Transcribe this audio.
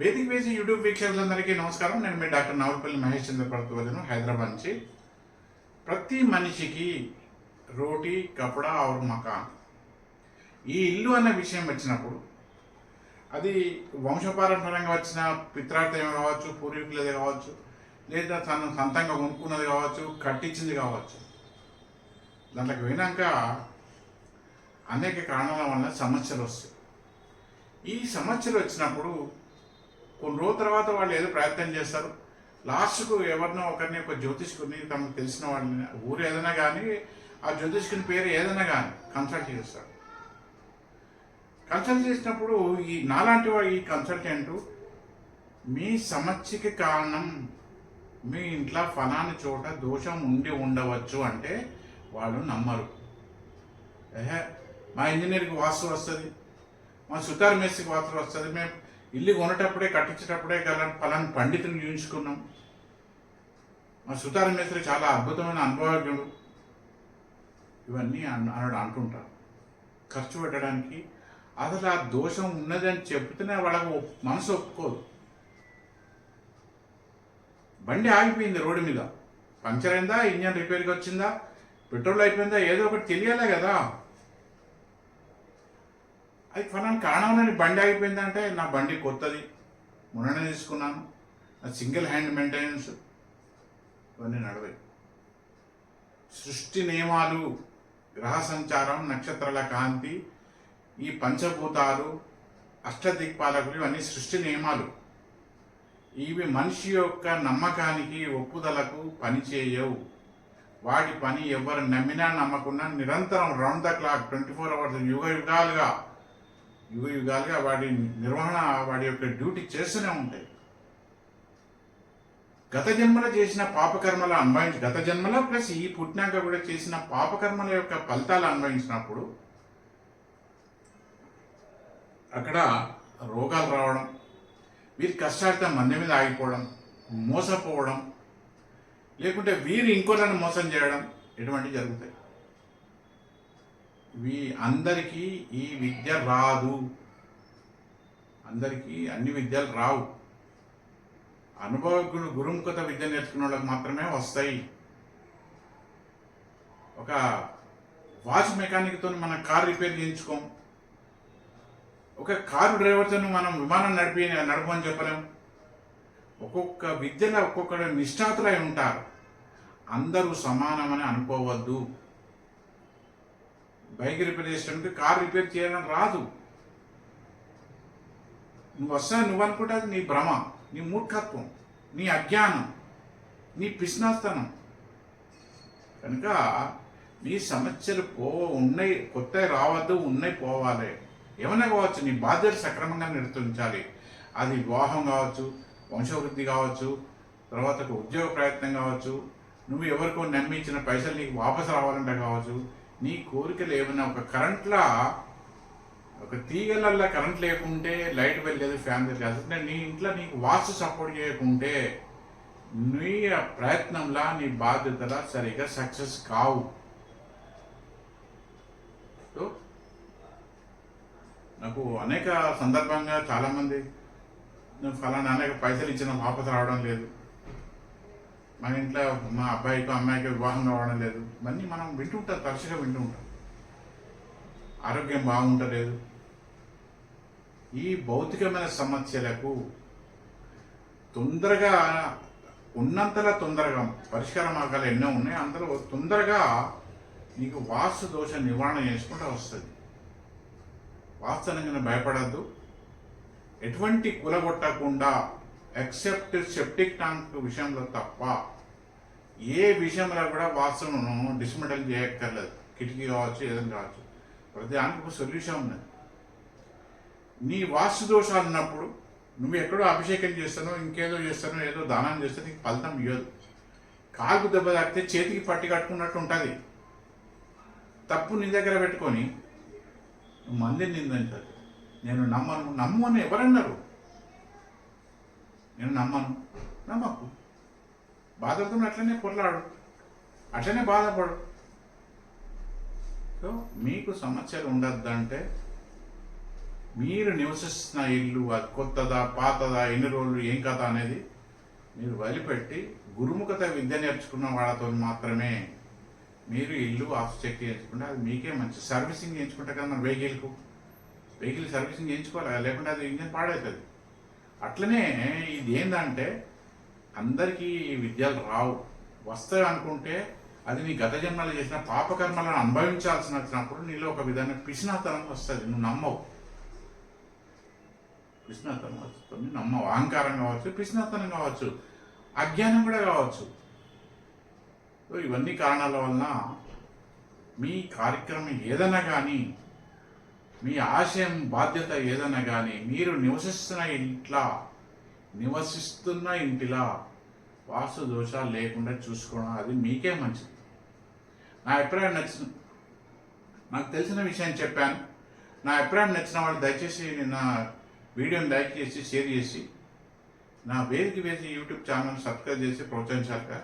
వేదిక వేసి యూట్యూబ్ వీక్షకులందరికీ నమస్కారం. నేను మీ డాక్టర్ నావల్పల్లి మహేష్ చంద్ర పర్తవలను హైదరాబాద్ నుంచి. ప్రతి మనిషికి రోటీ కపడా ఆరు మకాన్ ఈ ఇల్లు అన్న విషయం వచ్చినప్పుడు అది వంశపారంపరంగా వచ్చిన పిత్రార్థం కావచ్చు పూర్వీకులది కావచ్చు లేదా తను సొంతంగా కొనుక్కున్నది కావచ్చు కట్టించింది కావచ్చు. దాంట్లోకి పోయినాక అనేక కారణాల వల్ల సమస్యలు వస్తాయి. ఈ సమస్యలు వచ్చినప్పుడు కొన్ని రోజుల తర్వాత వాళ్ళు ఏదో ప్రయత్నం చేస్తారు. లాస్ట్కు ఎవరినో ఒకరిని ఒక జ్యోతిష్కుని తమకు తెలిసిన వాళ్ళని ఊరు ఏదైనా కానీ ఆ జ్యోతిష్కుని పేరు ఏదైనా కానీ కన్సల్ట్ చేస్తారు. కన్సల్ట్ చేసినప్పుడు ఈ నాలాంటి ఈ కన్సల్టెంట్ మీ సమస్యకి కారణం మీ ఇంట్లో ఫలాని చోట దోషం ఉండి ఉండవచ్చు అంటే వాళ్ళు నమ్మరు. మా ఇంజనీర్కి వాస్తు వస్తుంది మా సుతార్ మేస్త్రికి వాస్తు వస్తుంది మేము ఇల్లు కొనేటప్పుడే కట్టించేటప్పుడే గల పలాని పండితుని చూపించుకున్నాం మా సుతార్ మేస్త్రి చాలా అద్భుతమైన అనుభవజ్ఞుడు ఇవన్నీ అన్- అనడు అంటుంటారు ఖర్చు పెట్టడానికి అసలు ఆ దోషం ఉన్నదని చెప్తేనే వాళ్ళకు మనసు ఒప్పుకోదు. బండి ఆగిపోయింది రోడ్డు మీద. పంక్చర్ అయిందా ఇంజన్ రిపేర్కి వచ్చిందా పెట్రోల్ అయిపోయిందా ఏదో ఒకటి తెలియాలే కదా. అది ఫలానా కారణం బండి ఆగిపోయిందంటే నా బండి కొత్తది. మొన్ననే తీసుకున్నాను. నా సింగిల్ హ్యాండ్ మెయింటెనెన్స్. ఇవన్నీ నడవై. సృష్టి నియమాలు గ్రహ సంచారం నక్షత్రాల కాంతి ఈ పంచభూతాలు అష్టదిక్పాలకులు ఇవన్నీ సృష్టి నియమాలు. ఇవి మనిషి యొక్క నమ్మకానికి ఒప్పుదలకు పనిచేయవు వాటి పని ఎవరు నమ్మినా నమ్మకున్నా నిరంతరం round the clock twenty four hours యుగ యుగాలుగా యుగ యుగాలుగా వాటి నిర్వహణ వాడి యొక్క డ్యూటీ చేస్తూనే ఉంటాయి. గత జన్మల చేసిన పాపకర్మలు అన్వయించి గత జన్మల ప్లస్ ఈ పుట్టినాక కూడా చేసిన పాపకర్మల యొక్క ఫలితాలు అన్వయించినప్పుడు అక్కడ రోగాలు రావడం వీరి కష్టార్థం మంది మీద ఆగిపోవడం మోసపోవడం లేకుంటే వీరు ఇంకోళ్ళని మోసం చేయడం ఇటువంటివి జరుగుతాయి. వీ అందరికీ ఈ విద్య రాదు. అందరికీ అన్ని విద్యలు రావు. అనుభవజ్ఞుడు గురుముఖత విద్య నేర్చుకున్న వాళ్ళకి మాత్రమే వస్తాయి. ఒక వాచ్ మెకానిక్తో మనం కార్ రిపేర్ చేయించుకోం. ఒక కారు డ్రైవర్తో మనం విమానం నడిపి నడపమని చెప్పలేం. ఒక్కొక్క విద్యలో ఒక్కొక్కరు నిష్ఠాతులై ఉంటారు. అందరూ సమానమని అనుకోవద్దు. బైక్ రిపేర్ చేసేటప్పుడు కార్ రిపేర్ చేయడం రాదు. నువ్వు వస్తా నువ్వు అనుకుంటే నీ భ్రమ నీ మూర్ఖత్వం నీ అజ్ఞానం నీ పిసినాస్తనం. కనుక నీ సమస్యలు పో ఉన్నాయి కొత్త రావద్దు ఉన్నాయి పోవాలి. ఏమైనా కావచ్చు నీ బాధ్యత సక్రమంగా నిర్వర్తించాలి. అది వివాహం కావచ్చు వంశవృద్ధి కావచ్చు తర్వాత ఒక ఉద్యోగ ప్రయత్నం కావచ్చు నువ్వు ఎవరికో నమ్మించిన పైసలు నీకు వాపసు రావాలంటే కావచ్చు నీ కోరికలు ఏమైనా ఒక కరెంట్లా ఒక తీగలల్లో కరెంట్ లేకుంటే లైట్ వెళ్ళలేదు ఫ్యాన్ తెలియదు అంటే నీ ఇంట్లో నీకు వాస్తు సపోర్ట్ చేయకుంటే నీ ప్రయత్నంలా నీ బాధ్యతలా సరిగా సక్సెస్ కావు. సో నాకు అనేక సందర్భంగా చాలామంది నేను ఫలానా అనేక పైసలు ఇచ్చిన వాపసు రావడం లేదు. మన ఇంట్లో మా అబ్బాయికి అమ్మాయికి వివాహం కావడం లేదు. ఇవన్నీ మనం వింటుంటాం తరచుగా వింటూ ఉంటాం. ఆరోగ్యం బాగుంటలేదు. ఈ భౌతికమైన సమస్యలకు తొందరగా ఉన్నంతలా తొందరగా పరిష్కార మార్గాలు ఎన్నో ఉన్నాయి. అందులో తొందరగా నీకు వాస్తు దోష నివారణ చేసుకుంటూ వస్తుంది. వాస్తవంగా భయపడద్దు. ఎటువంటి కులగొట్టకుండా ఎక్సెప్ట్ సెప్టిక్ ట్యాంక్ విషయంలో తప్ప ఏ విషయంలో కూడా వాసనను డిస్మెంటల్ చేయక్కర్లేదు. కిటికీ కావచ్చు ఏదైనా కావచ్చు. ప్రతి దానికి ఒక సొల్యూషన్ ఉన్నది. నీ వాస్తు దోషాలు ఉన్నప్పుడు నువ్వు ఎక్కడో అభిషేకం చేస్తానో ఇంకేదో చేస్తానో ఏదో దానం చేస్తే నీకు ఫలితం ఇవ్వదు కాలుకు దెబ్బ తాకితే చేతికి పట్టి కట్టుకున్నట్టు ఉంటుంది. తప్పు నీ దగ్గర పెట్టుకొని నువ్వు మందిని నిందించాలి. నేను నమ్మను నమ్ము అని ఎవరన్నారు? నేను నమ్మను. నమ్మకు. బాధపడుతున్న అట్లనే పొరలాడు. అట్లనే బాధపడు. సో మీకు సమస్యలు ఉండద్దంటే మీరు నివసిస్తున్న ఇల్లు అది కొత్తదా పాతదా ఎన్ని రోజులు ఏం కథ అనేది మీరు వదిలిపెట్టి గురుముఖత విద్య నేర్చుకున్న వాళ్ళతో మాత్రమే మీరు ఇల్లు ఆఫ్ చెక్ చేయించుకుంటే అది మీకే మంచి సర్వీసింగ్ చేయించుకుంటే కదా మన వెహికల్కు. వెహికల్ సర్వీసింగ్ చేయించుకోవాలి? లేకుంటే అది ఇంజన్ పాడవుతుంది అట్లనే ఇది ఏంటంటే అందరికీ విద్యలు రావు. వస్తాయి అనుకుంటే అది నీ గత జన్మలు చేసిన పాపకర్మలను అనుభవించాల్సిన వచ్చినప్పుడు నీలో ఒక విధంగా పిసినాతనం వస్తుంది. నువ్వు నమ్మవు. పిసినాతనం వస్తుంది. నమ్మవు. అహంకారం కావచ్చు పిసినాతనం కావచ్చు అజ్ఞానం కూడా కావచ్చు. ఇవన్నీ కారణాల వలన మీ కార్యక్రమం ఏదైనా కానీ మీ ఆశయం బాధ్యత ఏదైనా కానీ మీరు నివసిస్తున్న ఇంట్లో నివసిస్తున్న ఇంటిలా వాస్తు దోషాలు లేకుండా చూసుకోవడం అది మీకే మంచిది. నా అభిప్రాయం నచ్చిన నాకు తెలిసిన విషయం చెప్పాను. నా అభిప్రాయం నచ్చిన వాళ్ళు దయచేసి నిన్న వీడియోని లైక్ చేసి షేర్ చేసి నా వేదిక వేసి యూట్యూబ్ ఛానల్ సబ్స్క్రైబ్ చేసి ప్రోత్సహించాలి